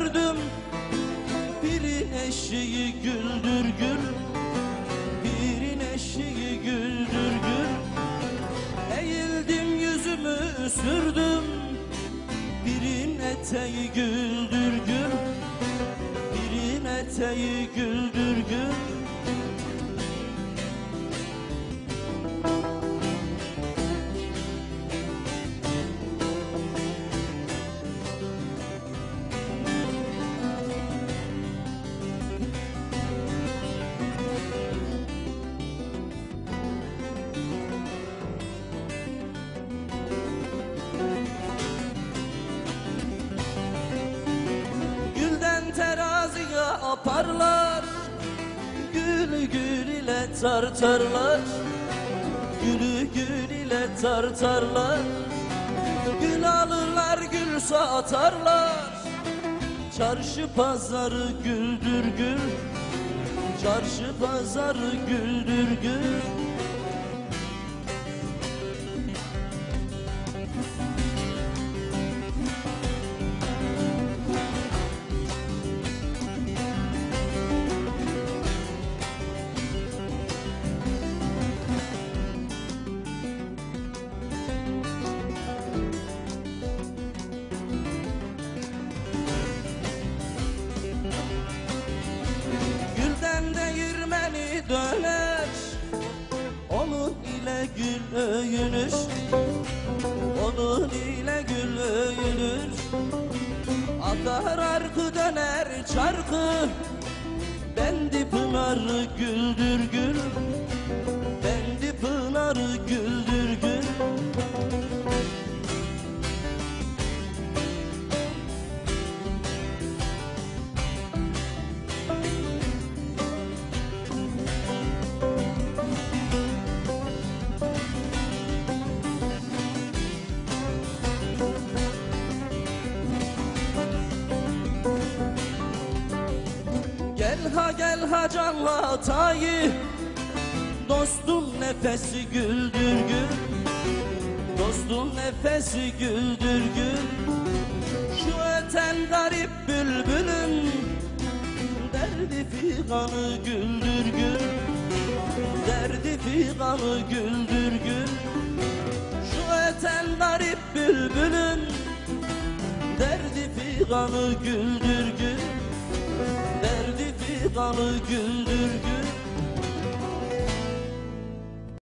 gördüm. Birin eşeği güldür gül Birin eşeği güldür gül. Eğildim yüzümü sürdüm. Birin eteği güldür gül Birin eteği güldür gül teraziye aparlar Gülü gül ile tartarlar. Gülü gül ile tartarlar. Gül alırlar gül satarlar. Çarşı pazarı güldür gül. Çarşı pazarı güldür gül döner. Onun ile gül öyünür Onun ile gül öyünür Akar arka döner çarkı. Bendi pınarı güldür gül. Bendi pınarı güldür Gel ha gel ha canla hatayı Dostum nefesi güldür gül. Dostum nefesi güldür gül. Şu öten garip bülbülün Derdi figanı güldür gül. Derdi figanı güldür gül. Şu öten garip bülbülün Derdi figanı güldür figanı güldür gül